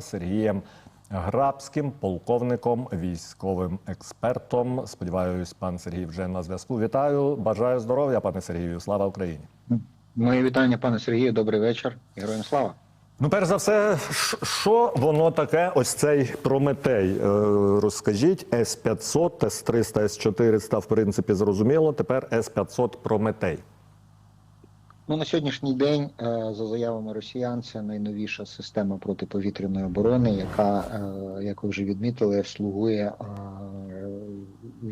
Сергієм Грабським, полковником, військовим експертом. Сподіваюсь, пан Сергій вже на зв'язку. Вітаю, бажаю здоров'я, пане Сергію. Слава Україні. Мої вітання, пане Сергію. Добрий вечір. Героям слава. Ну, перш за все, що воно таке? Ось цей Прометей. Е, Розкажіть, С-500, С-300, С-400, в принципі, зрозуміло. Тепер С-500 Прометей. Ну на сьогоднішній день, е, за заявами росіян, це найновіша система протиповітряної оборони, яка, е, як ви вже відмітили, слугує е,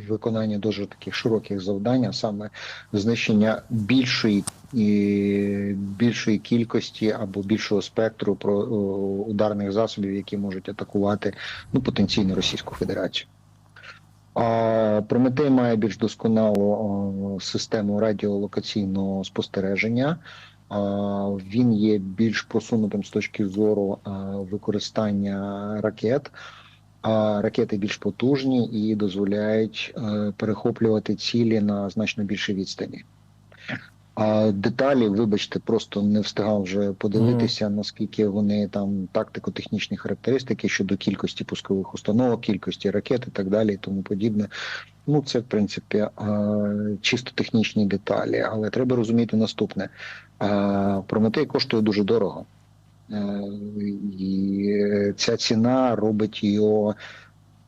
виконанню дуже таких широких завдань, а саме знищення більшої і більшої кількості або більшого спектру ударних засобів, які можуть атакувати ну потенційно Російську Федерацію. А Прометей має більш досконалу систему радіолокаційного спостереження. Він є більш просунутим з точки зору використання ракет. А ракети більш потужні і дозволяють е, перехоплювати цілі на значно більшій відстані. А деталі, вибачте, просто не встигав вже подивитися, наскільки вони там тактико-технічні характеристики щодо кількості пускових установок, кількості ракет і так далі, і тому подібне. Ну, це в принципі е, чисто технічні деталі, але треба розуміти наступне: Е, Прометей коштує дуже дорого, Е, і ця ціна робить його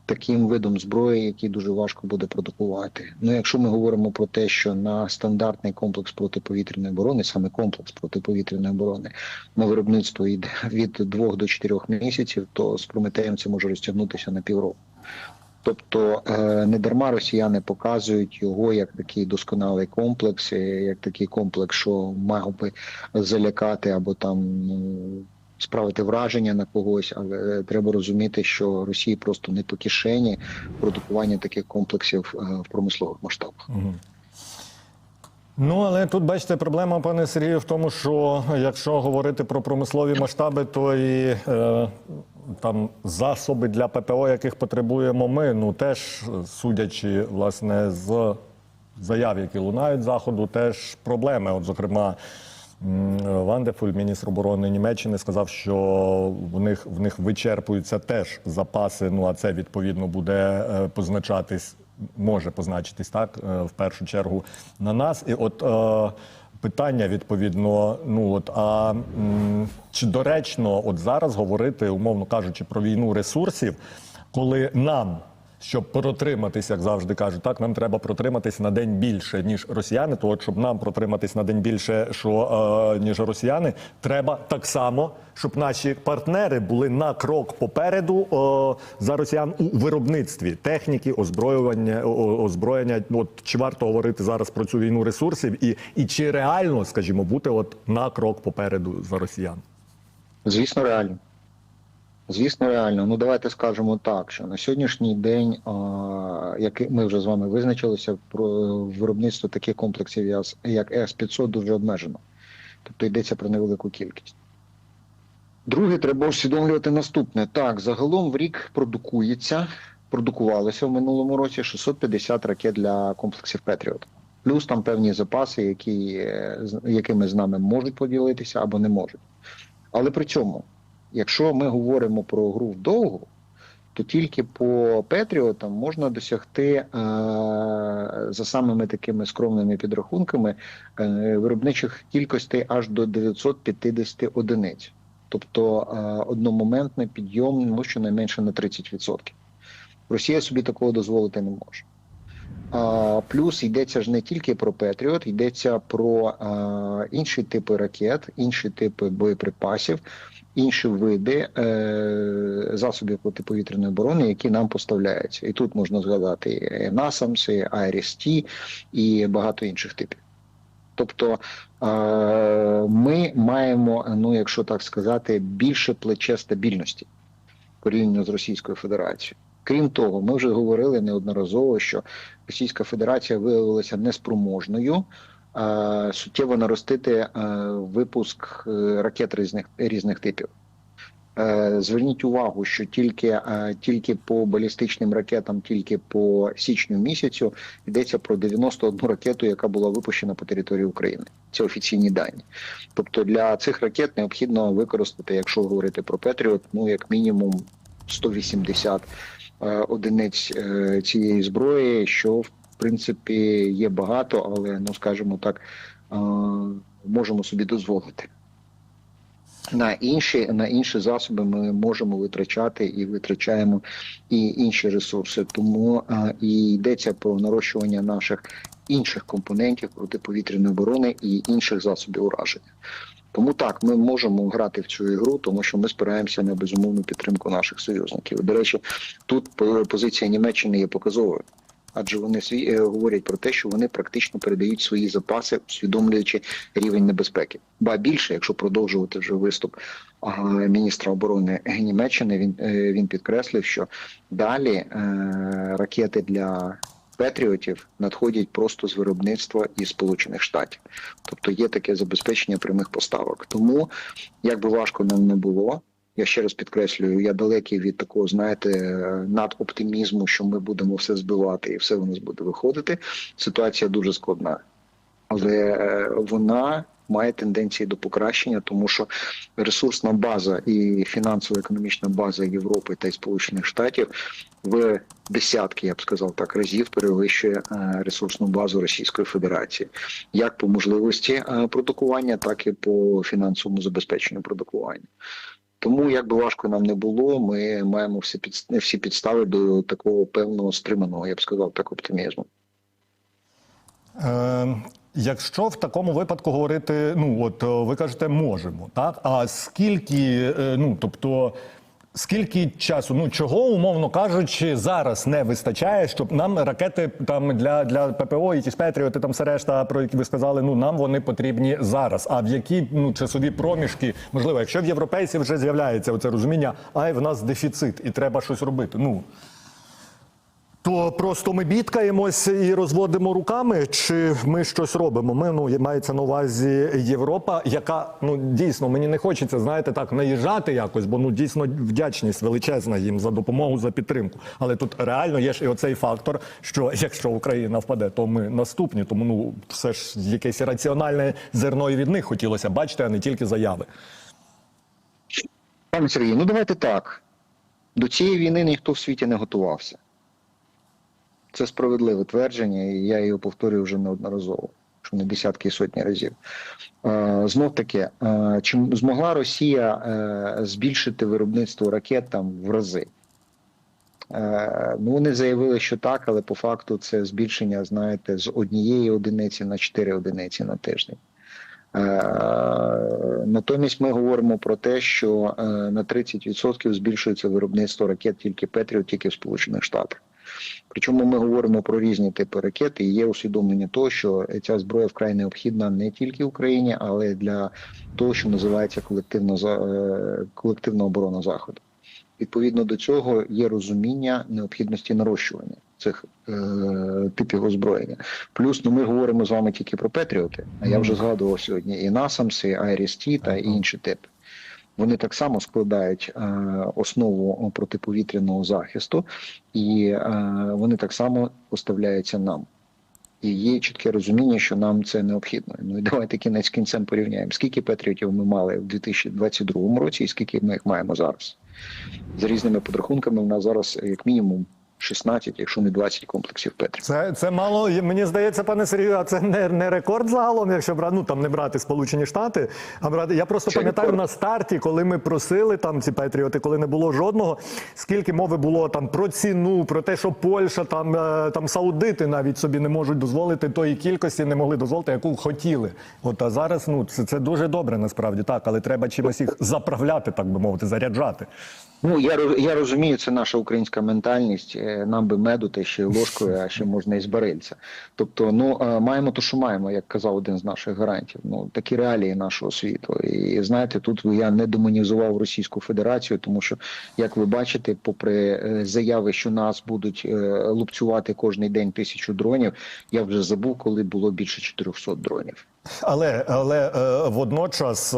таким видом зброї, який дуже важко буде продукувати. Ну, якщо ми говоримо про те, що на стандартний комплекс протиповітряної оборони, саме комплекс протиповітряної оборони, на виробництво йде від 2 до 4 місяців, то з Прометеєм це може розтягнутися на півроку. Тобто е, не дарма росіяни показують його як такий досконалий комплекс, е, як такий комплекс, що мав би залякати або там ну, справити враження на когось, але треба розуміти, що Росії просто не по кишені продукування таких комплексів е, в промислових масштабах. Ну, але тут бачите, проблема, пане Сергію, в тому, що якщо говорити про промислові масштаби, то і е, там засоби для ППО, яких потребуємо ми, ну теж судячи власне з заяв, які лунають заходу, теж проблеми. От, зокрема. Вандефуль, міністр оборони Німеччини, сказав, що в них в них вичерпуються теж запаси. Ну а це відповідно буде е, позначатись, може позначитись так е, в першу чергу на нас. І от е, питання відповідно: ну от а чи доречно от зараз говорити, умовно кажучи, про війну ресурсів, коли нам. Щоб протриматись, як завжди кажуть, так нам треба протриматись на день більше ніж росіяни. То от щоб нам протриматись на день більше, що е, ніж росіяни, треба так само, щоб наші партнери були на крок попереду е, за росіян у виробництві техніки, озброювання, о- озброєння. От чи варто говорити зараз про цю війну ресурсів, і, і чи реально, скажімо, бути от на крок попереду за росіян? Звісно, реально. Звісно, реально. Ну давайте скажемо так, що на сьогоднішній день, як ми вже з вами визначилися, про виробництво таких комплексів, як С-500, дуже обмежено. Тобто йдеться про невелику кількість. Друге, треба усвідомлювати наступне. Так, загалом в рік продукується, продукувалося в минулому році 650 ракет для комплексів Петріот. Плюс там певні запаси, які, якими з нами можуть поділитися або не можуть. Але при цьому, якщо ми говоримо про гру вдовгу, то тільки по Петріотам можна досягти е, за самими такими скромними підрахунками е, виробничих кількостей аж до 950 одиниць. Тобто е, одномоментний підйом ну, щонайменше на 30%. Росія собі такого дозволити не може. А, плюс йдеться ж не тільки про Петріот, йдеться про а, інші типи ракет, інші типи боєприпасів, інші види е, засобів протиповітряної оборони, які нам поставляються. І тут можна згадати і NASAMS, і і багато інших типів. Тобто е, ми маємо, ну якщо так сказати, більше плече стабільності порівняно з Російською Федерацією. Крім того, ми вже говорили неодноразово, що Російська Федерація виявилася неспроможною суттєво наростити е, випуск е, ракет різних різних типів. Е, Зверніть увагу, що тільки, е, тільки по балістичним ракетам, тільки по січню місяцю йдеться про 91 ракету, яка була випущена по території України. Це офіційні дані. Тобто для цих ракет необхідно використати, якщо говорити про Петріот, ну як мінімум 180 е, одиниць е, цієї зброї, що в принципі є багато, але ну скажімо так, е, можемо собі дозволити. На інші, на інші засоби ми можемо витрачати і витрачаємо і інші ресурси. Тому е, і йдеться про нарощування наших інших компонентів протиповітряної оборони і інших засобів ураження. Тому так, ми можемо грати в цю ігру, тому що ми спираємося на безумовну підтримку наших союзників. До речі, тут позиція Німеччини є показовою, адже вони свій е, говорять про те, що вони практично передають свої запаси, усвідомлюючи рівень небезпеки. Ба більше, якщо продовжувати вже виступ міністра оборони Німеччини, він е, він підкреслив, що далі е, ракети для Петріотів надходять просто з виробництва із Сполучених Штатів, тобто є таке забезпечення прямих поставок. Тому як би важко нам не було. Я ще раз підкреслюю, я далекий від такого, знаєте, надоптимізму, що ми будемо все збивати і все у нас буде виходити. Ситуація дуже складна, але е, вона має тенденції до покращення, тому що ресурсна база і фінансово-економічна база Європи та Сполучених Штатів в десятки, я б сказав так, разів перевищує е, ресурсну базу Російської Федерації, як по можливості е, продукування, так і по фінансовому забезпеченню продукування. Тому як би важко нам не було, ми маємо всі під всі підстави до такого певного стриманого, я б сказав, так оптимізму. Е, якщо в такому випадку говорити, ну от е, ви кажете, можемо, так? А скільки, е, ну тобто. Скільки часу, ну чого умовно кажучи, зараз не вистачає, щоб нам ракети там для, для ППО і ті Петріоти, там все решта, про які ви сказали, ну нам вони потрібні зараз. А в які ну часові проміжки, можливо, якщо в європейців вже з'являється оце розуміння, ай в нас дефіцит і треба щось робити. Ну то просто ми бідкаємось і розводимо руками, чи ми щось робимо? Ми ну мається на увазі Європа, яка ну дійсно мені не хочеться, знаєте, так наїжджати якось, бо ну дійсно вдячність величезна їм за допомогу, за підтримку. Але тут реально є ж і оцей фактор, що якщо Україна впаде, то ми наступні. Тому ну все ж якесь раціональне зерно і від них хотілося бачити, а не тільки заяви. Пане Сергію, ну давайте так. До цієї війни ніхто в світі не готувався. Це справедливе твердження, і я його повторюю вже неодноразово, що не десятки і сотні разів. Е, знов таки, е, чи змогла Росія е, збільшити виробництво ракет там в рази? Ну, вони заявили, що так, але по факту це збільшення, знаєте, з однієї одиниці на чотири одиниці на тиждень. Натомість ми говоримо про те, що на 30% збільшується виробництво ракет тільки Петріот, тільки в Сполучених Штатах. Причому ми говоримо про різні типи ракет, і є усвідомлення того, що ця зброя вкрай необхідна не тільки Україні, але й для того, що називається колективна е, колективна оборона заходу. Відповідно до цього є розуміння необхідності нарощування цих е, типів озброєння. Плюс ну ми говоримо з вами тільки про Петріоти. А я вже згадував сьогодні і Насамси, Айріс-Ті та і інші типи. Вони так само складають е, основу протиповітряного захисту, і е, вони так само поставляються нам. І є чітке розуміння, що нам це необхідно. Ну і давайте кінець кінцем порівняємо. Скільки патріотів ми мали в 2022 році, і скільки ми їх маємо зараз. За різними підрахунками, у нас зараз як мінімум 16, якщо не 20 комплексів Петрів. Це, це мало, мені здається, пане Сергію, а це не, не рекорд загалом, якщо брати, ну там не брати Сполучені Штати, а брати. Я просто Це пам'ятаю рекорд. на старті, коли ми просили там ці Петріоти, коли не було жодного, скільки мови було там про ціну, про те, що Польща, там, е, там Саудити навіть собі не можуть дозволити тої кількості, не могли дозволити, яку хотіли. От а зараз ну це, це дуже добре, насправді так, але треба чимось їх заправляти, так би мовити, заряджати. Ну я я розумію, це наша українська ментальність. Е, Нам би меду та ще ложкою, а ще можна і з барильця. Тобто, ну е, маємо то, що маємо, як казав один з наших гарантів. Ну такі реалії нашого світу. І знаєте, тут я не демонізував Російську Федерацію, тому що, як ви бачите, попри е, заяви, що нас будуть лупцювати кожний день тисячу дронів, я вже забув, коли було більше 400 дронів. Але але е, водночас, е,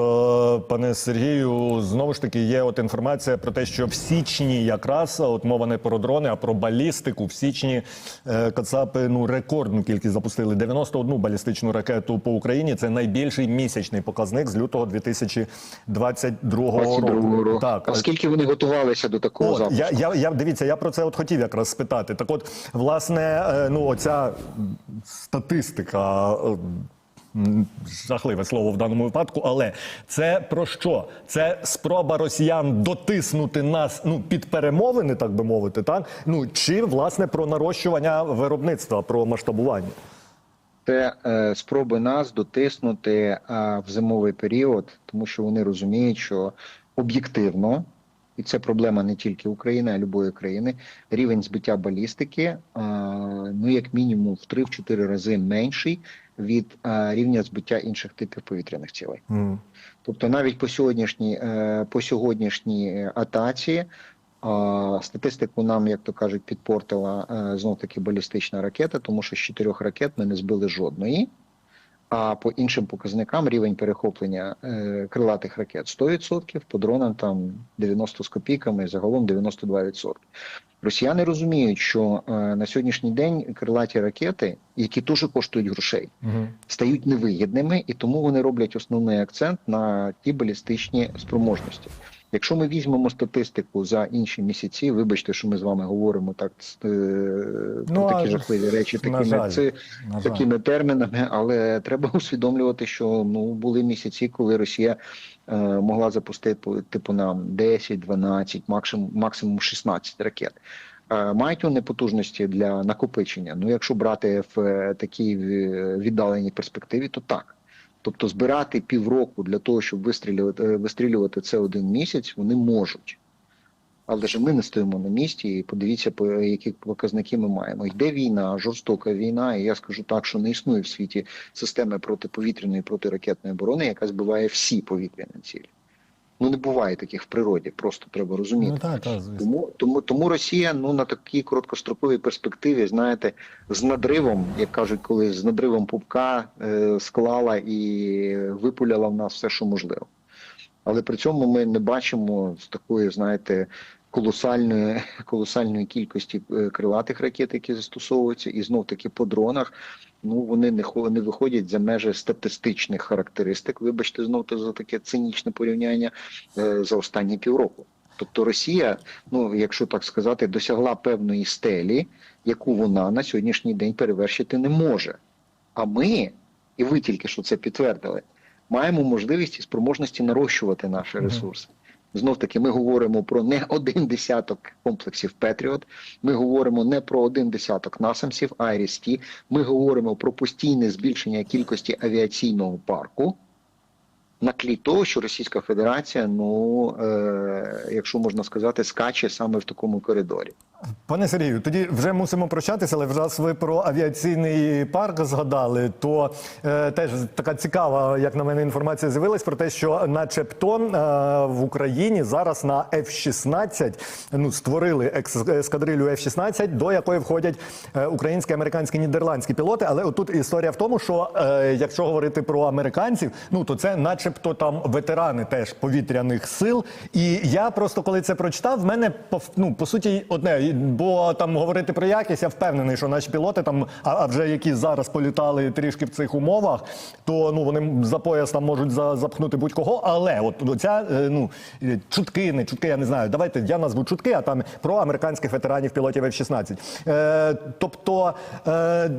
пане Сергію, знову ж таки є от інформація про те, що в січні якраз от мова не про дрони, а про балістику. В січні е, Кацапи ну рекордну кількість запустили 91 балістичну ракету по Україні. Це найбільший місячний показник з лютого 2022 року. 22 року. Так, А скільки вони готувалися до такого От, запуску? я, я, я дивіться, я про це от хотів якраз спитати. Так, от, власне, е, ну оця статистика. Жахливе слово в даному випадку, але це про що? Це спроба росіян дотиснути нас ну під перемовини, так би мовити, так ну чи власне про нарощування виробництва, про масштабування. Це е, спроби нас дотиснути е, в зимовий період, тому що вони розуміють, що об'єктивно, і це проблема не тільки України, а любої країни. Рівень збиття балістики, е, ну як мінімум в 3-4 рази менший від е, рівня збиття інших типів повітряних цілей. Mm. Тобто навіть по сьогоднішній, е, по сьогоднішній е, атаці статистику нам, як то кажуть, підпортила знов таки балістична ракета, тому що з чотирьох ракет ми не збили жодної. А по іншим показникам рівень перехоплення е, крилатих ракет 100%, по дронам там 90 з копійками, загалом 92%. Росіяни розуміють, що е, на сьогоднішній день крилаті ракети, які теж коштують грошей, Мгм. стають невигідними, і тому вони роблять основний акцент на ті балістичні спроможності. Якщо ми візьмемо статистику за інші місяці, вибачте, що ми з вами говоримо так е, Ну, про а, такі жахливі речі, на такими жаль, це такими термінами, але треба усвідомлювати, що ну були місяці, коли Росія е, могла запустити типу нам 10, 12, максимум максимум 16 ракет. Е, Мають вони потужності для накопичення. Ну, якщо брати в е, такій віддаленій перспективі, то так. Тобто збирати півроку для того, щоб вистрілювати, е, вистрілювати це один місяць, вони можуть. Але ж ми не стоїмо на місці, і подивіться, по які показники ми маємо. Йде війна, жорстока війна, і я скажу так, що не існує в світі системи протиповітряної протиракетної оборони, яка збиває всі повітряні цілі. Ну не буває таких в природі, просто треба розуміти. Ну так, так, звісно. Тому, тому, тому Росія ну на такій короткостроковій перспективі, знаєте, з надривом, як кажуть, коли з надривом пупка е, склала і випуляла в нас все, що можливо. Але при цьому ми не бачимо з такої, знаєте, колосальної колосальної кількості е, крилатих ракет, які застосовуються, і знов таки по дронах. Ну вони не хо- не виходять за межі статистичних характеристик. Вибачте, знов то за таке цинічне порівняння е, за останні півроку. Тобто Росія, ну якщо так сказати, досягла певної стелі, яку вона на сьогоднішній день перевершити не може. А ми, і ви тільки що це підтвердили, маємо можливість і спроможності нарощувати наші ресурси. Знов таки, ми говоримо про не один десяток комплексів Петріот. Ми говоримо не про один десяток насамсів, Айріс-Ті. Ми говоримо про постійне збільшення кількості авіаційного парку на тлі того, що Російська Федерація, ну е, якщо можна сказати, скаче саме в такому коридорі. Пане Сергію, тоді вже мусимо прощатися, але вже ви про авіаційний парк згадали, то е, теж така цікава, як на мене, інформація з'явилась про те, що, начебто, е, в Україні зараз на F-16 ну, створили ескадрилю F-16, до якої входять е, українські, американські, нідерландські пілоти. Але отут історія в тому, що е, якщо говорити про американців, ну то це, начебто, там ветерани теж повітряних сил. І я просто коли це прочитав, в мене ну, по суті одне, бо там говорити про якість, я впевнений, що наші пілоти там, а, а вже які зараз політали трішки в цих умовах, то ну вони за пояс там можуть за, запхнути будь-кого. Але от ця ну е, чутки, не чутки, я не знаю. Давайте я назву чутки, а там про американських ветеранів пілотів F-16. Е, тобто. Е,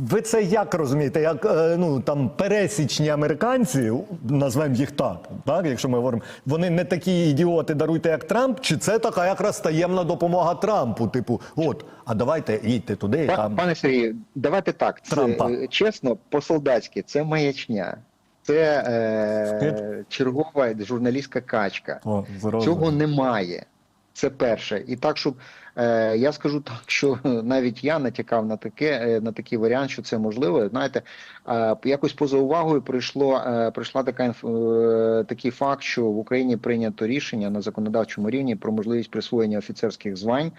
ви це як розумієте? Як е, ну там пересічні американці, назвемо їх так, так, якщо ми говоримо, вони не такі ідіоти даруйте, як Трамп, чи це така якраз таємна допомога Трампу? Типу, от, а давайте їдьте туди, Па- там Пане Сергію, давайте так. Це, Трампа. е, чесно, по-солдатськи, це маячня. Це е, чергова журналістська качка. О. Цього немає. Це перше. І так, щоб я скажу так, що навіть я натякав на таке, е, на такий варіант, що це можливо. Знаєте, е, якось поза увагою прийшло, е, прийшла така е, такий факт, що в Україні прийнято рішення на законодавчому рівні про можливість присвоєння офіцерських звань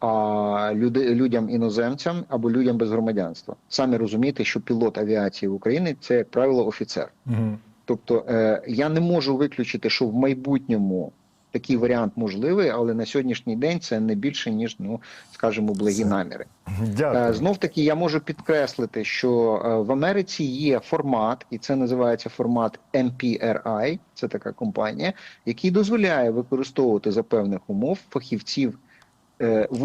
а люди, людям іноземцям або людям без громадянства. Самі розумієте, що пілот авіації в Україні це, як правило, офіцер. Угу. Тобто е, я не можу виключити, що в майбутньому такий варіант можливий, але на сьогоднішній день це не більше ніж, ну скажімо, благі наміри. Дякую. Знов таки я можу підкреслити, що е, в Америці є формат, і це називається формат MPRI, це така компанія, який дозволяє використовувати за певних умов фахівців е, в